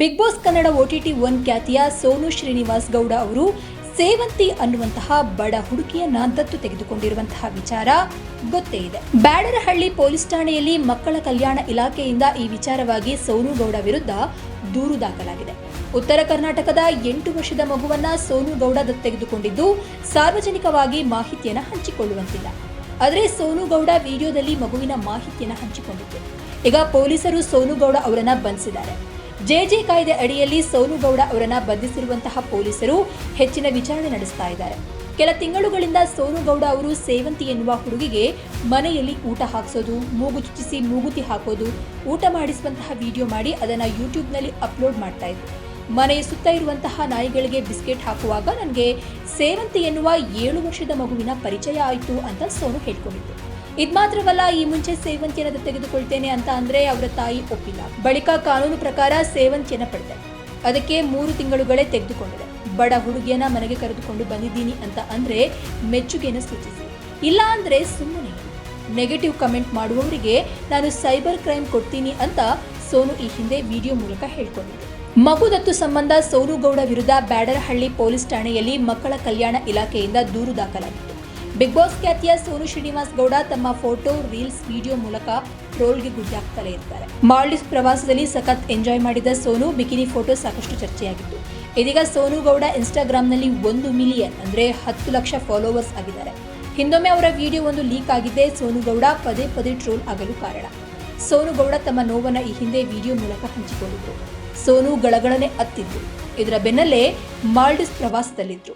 Big Boss Kannada OTT one ಖ್ಯಾತಿಯ ಸೋನು ಶ್ರೀನಿವಾಸ್ ಗೌಡ ಅವರು ಸೇವಂತಿ ಅನ್ನುವಂತಹ ಬಡ ಹುಡುಗಿಯನ್ನ ದತ್ತು ತೆಗೆದುಕೊಂಡಿರುವಂತಹ ವಿಚಾರ ಗೊತ್ತೇ ಇದೆ. ಬ್ಯಾಡರಹಳ್ಳಿ ಪೊಲೀಸ್ ಠಾಣೆಯಲ್ಲಿ ಮಕ್ಕಳ ಕಲ್ಯಾಣ ಇಲಾಖೆಯಿಂದ ಈ ವಿಚಾರವಾಗಿ ಸೋನು ಗೌಡ ವಿರುದ್ಧ ದೂರು ದಾಖಲಾಗಿದೆ. ಉತ್ತರ ಕರ್ನಾಟಕದ ಎಂಟು ವರ್ಷದ ಮಗುವನ್ನ ಸೋನು ಗೌಡ ದತ್ತು ತೆಗೆದುಕೊಂಡಿದ್ದು ಸಾರ್ವಜನಿಕವಾಗಿ ಮಾಹಿತಿಯನ್ನು ಹಂಚಿಕೊಳ್ಳುವಂತಿಲ್ಲ. ಆದರೆ ಸೋನು ಗೌಡ ವಿಡಿಯೋದಲ್ಲಿ ಮಗುವಿನ ಮಾಹಿತಿಯನ್ನು ಹಂಚಿಕೊಂಡಿದ್ದು. ಈಗ ಪೊಲೀಸರು ಸೋನು ಗೌಡ ಅವರನ್ನ ಬಂಧಿಸಿದ್ದಾರೆ. ಜೆಜೆ ಕಾಯ್ದೆ ಅಡಿಯಲ್ಲಿ ಸೋನುಗೌಡ ಅವರನ್ನ ಬಂಧಿಸಿರುವಂತಹ ಪೊಲೀಸರು ಹೆಚ್ಚಿನ ವಿಚಾರಣೆ ನಡೆಸ್ತಾ ಇದ್ದಾರೆ. ಕೆಲ ತಿಂಗಳುಗಳಿಂದ ಸೋನುಗೌಡ ಅವರು ಸೇವಂತಿ ಎನ್ನುವ ಹುಡುಗಿಗೆ ಮನೆಯಲ್ಲಿ ಊಟ ಹಾಕಿಸೋದು, ಮೂಗು ಚುಚ್ಚಿಸಿ ಮೂಗುತಿ ಹಾಕೋದು, ಊಟ ಮಾಡಿಸುವಂತಹ ವಿಡಿಯೋ ಮಾಡಿ ಅದನ್ನು ಯೂಟ್ಯೂಬ್ನಲ್ಲಿ ಅಪ್ಲೋಡ್ ಮಾಡ್ತಾ ಇದ್ರು. ಮನೆಯ ಸುತ್ತ ಇರುವಂತಹ ನಾಯಿಗಳಿಗೆ ಬಿಸ್ಕೆಟ್ ಹಾಕುವಾಗ ನನಗೆ ಸೇವಂತಿ ಎನ್ನುವ ಏಳು ವರ್ಷದ ಮಗುವಿನ ಪರಿಚಯ ಆಯಿತು ಅಂತ ಸೋನು ಹೇಳ್ಕೊಂಡಿತ್ತು ಇದ್ ಮಾತ್ರವಲ್ಲ, ಈ ಮುಂಚೆ ಸೇವಂತಿಯನ್ನು ತೆಗೆದುಕೊಳ್ತೇನೆ ಅಂತ ಅಂದ್ರೆ ಅವರ ತಾಯಿ ಒಪ್ಪಿಲ್ಲ. ಬಳಿಕ ಕಾನೂನು ಪ್ರಕಾರ ಸೇವಂತಿಯನ್ನ ಪಡೆದೆ. ಅದಕ್ಕೆ ಮೂರು ತಿಂಗಳುಗಳೇ ತೆಗೆದುಕೊಂಡಿದೆ. ಬಡ ಹುಡುಗಿಯನ್ನ ಮನೆಗೆ ಕರೆದುಕೊಂಡು ಬಂದಿದ್ದೀನಿ ಅಂತ ಅಂದ್ರೆ ಮೆಚ್ಚುಗೆಯನ್ನು ಸೂಚಿಸಿ. ಇಲ್ಲ ಅಂದ್ರೆ ಸುಮ್ಮನೆ. ನೆಗೆಟಿವ್ ಕಮೆಂಟ್ ಮಾಡುವವರಿಗೆ ನಾನು ಸೈಬರ್ ಕ್ರೈಮ್ ಕೊಡ್ತೀನಿ ಅಂತ ಸೋನು ಈ ಹಿಂದೆ ವಿಡಿಯೋ ಮೂಲಕ ಹೇಳ್ಕೊಂಡಿದ್ದೆ ಮಗು ದತ್ತು ಸಂಬಂಧ ಸೋನುಗೌಡ ವಿರುದ್ಧ ಬ್ಯಾಡರಹಳ್ಳಿ ಪೊಲೀಸ್ ಠಾಣೆಯಲ್ಲಿ ಮಕ್ಕಳ ಕಲ್ಯಾಣ ಇಲಾಖೆಯಿಂದ ದೂರು ದಾಖಲಾಗಿತ್ತು ಬಿಗ್ ಬಾಸ್ ಖ್ಯಾತಿಯ ಸೋನು ಶ್ರೀನಿವಾಸ್ ಗೌಡ ತಮ್ಮ ಫೋಟೋ, ರೀಲ್ಸ್, ವಿಡಿಯೋ ಮೂಲಕ ಟ್ರೋಲ್ಗೆ ಗುರಿಯಾಗ್ತಲೇ ಇರ್ತಾರೆ. ಮಾಲ್ಡೀವ್ಸ್ ಪ್ರವಾಸದಲ್ಲಿ ಸಖತ್ ಎಂಜಾಯ್ ಮಾಡಿದ ಸೋನು ಬಿಕಿನಿ ಫೋಟೋ ಸಾಕಷ್ಟು ಚರ್ಚೆಯಾಗಿತ್ತು. ಇದೀಗ ಸೋನು ಗೌಡ ಇನ್ಸ್ಟಾಗ್ರಾಮ್ನಲ್ಲಿ ಒಂದು ಮಿಲಿಯನ್ ಅಂದ್ರೆ ಹತ್ತು ಲಕ್ಷ ಫಾಲೋವರ್ಸ್ ಆಗಿದ್ದಾರೆ. ಹಿಂದೊಮ್ಮೆ ಅವರ ವಿಡಿಯೋ ಒಂದು ಲೀಕ್ ಆಗಿದ್ದೇ ಸೋನು ಗೌಡ ಪದೇ ಪದೇ ಟ್ರೋಲ್ ಆಗಲು ಕಾರಣ. ಸೋನು ಗೌಡ ತಮ್ಮ ನೋವನ್ನು ಈ ಹಿಂದೆ ವಿಡಿಯೋ ಮೂಲಕ ಹಂಚಿಕೊಂಡಿದ್ರು. ಸೋನು ಗಳಗಳನೆ ಅತ್ತಿದ್ರು ಇದರ ಬೆನ್ನಲ್ಲೇ ಮಾಲ್ಡೀವ್ಸ್ ಪ್ರವಾಸದಲ್ಲಿದ್ರು.